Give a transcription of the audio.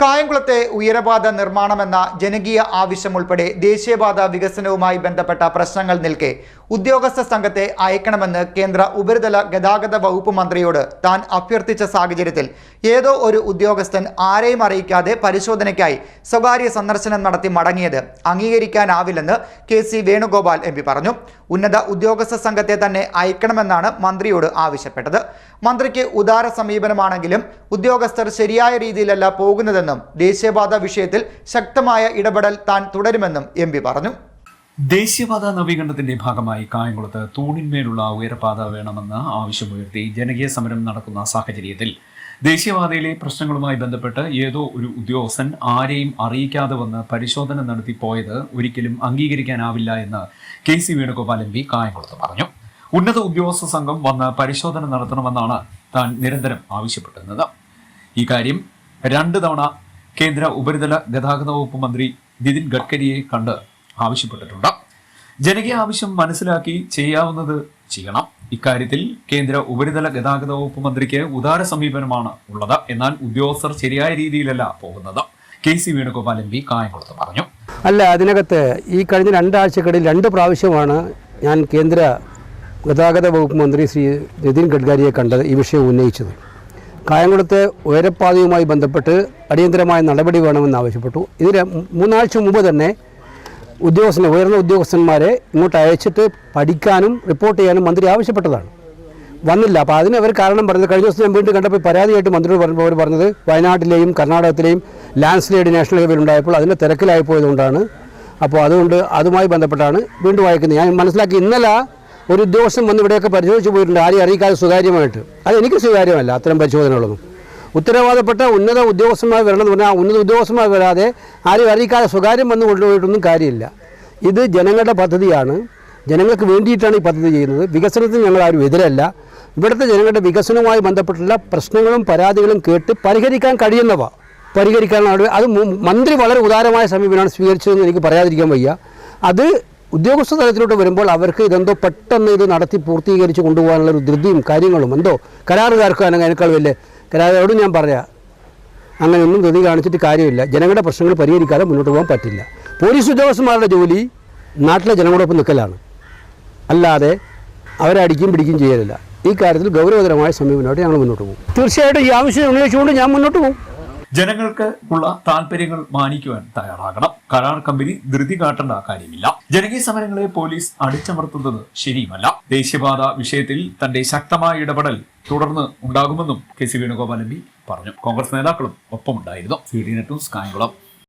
കായംകുളത്തെ ഉയരപാത നിർമ്മാണമെന്ന ജനകീയ ആവശ്യം ഉൾപ്പെടെ ദേശീയപാത വികസനവുമായി ബന്ധപ്പെട്ട പ്രശ്നങ്ങൾ നിൽക്കെ ഉദ്യോഗസ്ഥ സംഘത്തെ അയക്കണമെന്ന് കേന്ദ്ര ഉപരിതല ഗതാഗത വകുപ്പ് മന്ത്രിയോട് താൻ അഭ്യർത്ഥിച്ച സാഹചര്യത്തിൽ ഏതോ ഒരു ഉദ്യോഗസ്ഥൻ ആരെയും അറിയിക്കാതെ പരിശോധനയ്ക്കായി സ്വകാര്യ സന്ദർശനം നടത്തി മടങ്ങിയത് അംഗീകരിക്കാനാവില്ലെന്ന് കെ സി വേണുഗോപാൽ എം പറഞ്ഞു. ഉന്നത ഉദ്യോഗസ്ഥ സംഘത്തെ തന്നെ അയക്കണമെന്നാണ് മന്ത്രിയോട് ആവശ്യപ്പെട്ടത്. മന്ത്രിക്ക് ഉദാര സമീപനമാണെങ്കിലും ഉദ്യോഗസ്ഥർ ശരിയായ രീതിയിലല്ല പോകുന്നതെന്നും ദേശീയപാത വിഷയത്തിൽ ശക്തമായ ഇടപെടൽ താൻ തുടരുമെന്നും എം പറഞ്ഞു. ദേശീയപാത നവീകരണത്തിന്റെ ഭാഗമായി കായംകുളത്ത് തൂണിന്മേലുള്ള ഉയരപാത വേണമെന്ന് ആവശ്യമുയർത്തി ജനകീയ സമരം നടക്കുന്ന സാഹചര്യത്തിൽ ദേശീയപാതയിലെ പ്രശ്നങ്ങളുമായി ബന്ധപ്പെട്ട് ഏതോ ഒരു ഉദ്യോഗസ്ഥൻ ആരെയും അറിയിക്കാതെ വന്ന് പരിശോധന നടത്തി പോയത് ഒരിക്കലും അംഗീകരിക്കാനാവില്ല എന്ന് K C Venugopal M P കായംകുളത്ത് പറഞ്ഞു. ഉന്നത ഉദ്യോഗസ്ഥ സംഘം വന്ന് പരിശോധന നടത്തണമെന്നാണ് താൻ നിരന്തരം ആവശ്യപ്പെട്ടിരുന്നത്. ഈ കാര്യം രണ്ട് തവണ കേന്ദ്ര ഉപരിതല ഗതാഗത വകുപ്പ് മന്ത്രി നിതിൻ ഗഡ്കരിയെ കണ്ട് ആവശ്യപ്പെട്ടിട്ടുണ്ട്. ജനകീയ ആവശ്യം മനസ്സിലാക്കി ചെയ്യാവുന്നത് ചെയ്യണം. ഇക്കാര്യത്തിൽ കേന്ദ്ര ഉപരിതല ഗതാഗത വകുപ്പ് മന്ത്രിക്ക് ഉദാര സമീപനമാണ് ഉള്ളത്. എന്നാൽ ഉദ്യോഗസ്ഥർ ശരിയായ രീതിയിലല്ല പോകുന്നത്. K C Venugopal M P കായംകുളത്ത് പറഞ്ഞു. അല്ല അതിനകത്ത് ഈ കഴിഞ്ഞ രണ്ടാഴ്ചക്കിടയിൽ രണ്ട് പ്രാവശ്യമാണ് ഞാൻ കേന്ദ്ര ഗതാഗത വകുപ്പ് മന്ത്രി ശ്രീ നിതിൻ ഗഡ്കരിയെ കണ്ടത് ഈ വിഷയം ഉന്നയിച്ചത്. കായംകുളത്തെ ഉയരപ്പാതയുമായി ബന്ധപ്പെട്ട് അടിയന്തരമായ നടപടി വേണമെന്ന് ആവശ്യപ്പെട്ടു. ഇതിന് മൂന്നാഴ്ച മുമ്പ് തന്നെ ഉദ്യോഗസ്ഥനെ ഉയർന്ന ഉദ്യോഗസ്ഥന്മാരെ ഇങ്ങോട്ട് അയച്ചിട്ട് പഠിക്കാനും റിപ്പോർട്ട് ചെയ്യാനും മന്ത്രി ആവശ്യപ്പെട്ടതാണ്. വന്നില്ല. അപ്പോൾ അതിന് അവർ കാരണം പറഞ്ഞത് കഴിഞ്ഞ ദിവസം ഞാൻ വീണ്ടും കണ്ടപ്പോൾ പരാതിയായിട്ട് മന്ത്രിയോട് പറഞ്ഞപ്പോൾ അവർ പറഞ്ഞത് വയനാട്ടിലെയും കർണാടകത്തിലെയും ലാൻഡ് സ്ലൈഡ് നാഷണൽ ഹൈവേയിൽ ഉണ്ടായപ്പോൾ അതിന്റെ തിരക്കിലായി പോയതുകൊണ്ടാണ് അപ്പോൾ അതുകൊണ്ട് അതുമായി ബന്ധപ്പെട്ടാണ് വീണ്ടും വായിക്കുന്നത് ഞാൻ മനസ്സിലാക്കി ഇന്നലെ ഒരു ഉദ്യോഗസ്ഥൻ വന്ന് ഇവിടെയൊക്കെ പരിശോധിച്ച് പോയിട്ടുണ്ട്. ആരെയും അറിയിക്കാതെ സ്വകാര്യമായിട്ട്. അത് എനിക്ക് സ്വകാര്യമല്ല അത്തരം പരിശോധനകളൊന്നും. ഉത്തരവാദപ്പെട്ട ഉന്നത ഉദ്യോഗസ്ഥന്മാർ വരണമെന്ന് പറഞ്ഞാൽ ആ ഉന്നത ഉദ്യോഗസ്ഥന്മാർ വരാതെ ആരെയും അറിയിക്കാതെ സ്വകാര്യം വന്ന് കൊണ്ടുപോയിട്ടൊന്നും കാര്യമില്ല. ഇത് ജനങ്ങളുടെ പദ്ധതിയാണ്. ജനങ്ങൾക്ക് വേണ്ടിയിട്ടാണ് ഈ പദ്ധതി ചെയ്യുന്നത്. വികസനത്തിന് ഞങ്ങൾ ആരും എതിരല്ല. ഇവിടുത്തെ ജനങ്ങളുടെ വികസനവുമായി ബന്ധപ്പെട്ടുള്ള പ്രശ്നങ്ങളും പരാതികളും കേട്ട് പരിഹരിക്കാൻ കഴിയുന്നവ. പരിഹരിക്കാനാണ് അത് മന്ത്രി വളരെ ഉദാരമായ സമീപനമാണ് സ്വീകരിച്ചതെന്ന് എനിക്ക് പറയാതിരിക്കാൻ വയ്യ. അത് ഉദ്യോഗസ്ഥ തലത്തിലോട്ട് വരുമ്പോൾ അവർക്ക് ഇതെന്തോ പെട്ടെന്ന് ഇത് നടത്തി പൂർത്തീകരിച്ച് കൊണ്ടുപോകാനുള്ള ഒരു ധൃതിയും കാര്യങ്ങളും എന്തോ കരാറുകാർക്ക് അതിനേക്കാൾ വലിയ കരാറുകാരോടും ഞാൻ പറയാം. അങ്ങനെയൊന്നും ധൃതി കാണിച്ചിട്ട് കാര്യമില്ല. ജനങ്ങളുടെ പ്രശ്നങ്ങൾ പരിഹരിക്കാതെ മുന്നോട്ട് പോകാൻ പറ്റില്ല. പോലീസ് ഉദ്യോഗസ്ഥന്മാരുടെ ജോലി നാട്ടിലെ ജനങ്ങളോടൊപ്പം നിൽക്കലാണ്. അല്ലാതെ അവരടിക്കും പിടിക്കും ചെയ്യലില്ല. ഈ കാര്യത്തിൽ ഗൗരവതരമായ സമീപനമായിട്ട് ഞങ്ങൾ മുന്നോട്ട് പോകും. തീർച്ചയായിട്ടും ഈ ആവശ്യം ഉന്നയിച്ചുകൊണ്ട് ഞാൻ മുന്നോട്ട് പോകും. ജനങ്ങൾക്ക് ഉള്ള താല്പര്യങ്ങൾ മാനിക്കുവാൻ തയ്യാറാകണം. കരാർ കമ്പനി ധൃതി കാട്ടേണ്ട കാര്യമില്ല. ജനകീയ സമരങ്ങളെ പോലീസ് അടിച്ചമർത്തുന്നത് ശരിയുമല്ല. ദേശീയപാത വിഷയത്തിൽ തന്റെ ശക്തമായ ഇടപെടൽ തുടർന്ന് ഉണ്ടാകുമെന്നും കെ സി വേണുഗോപാൽ എം പറഞ്ഞു. കോൺഗ്രസ് നേതാക്കളും ഒപ്പമുണ്ടായിരുന്നു. C D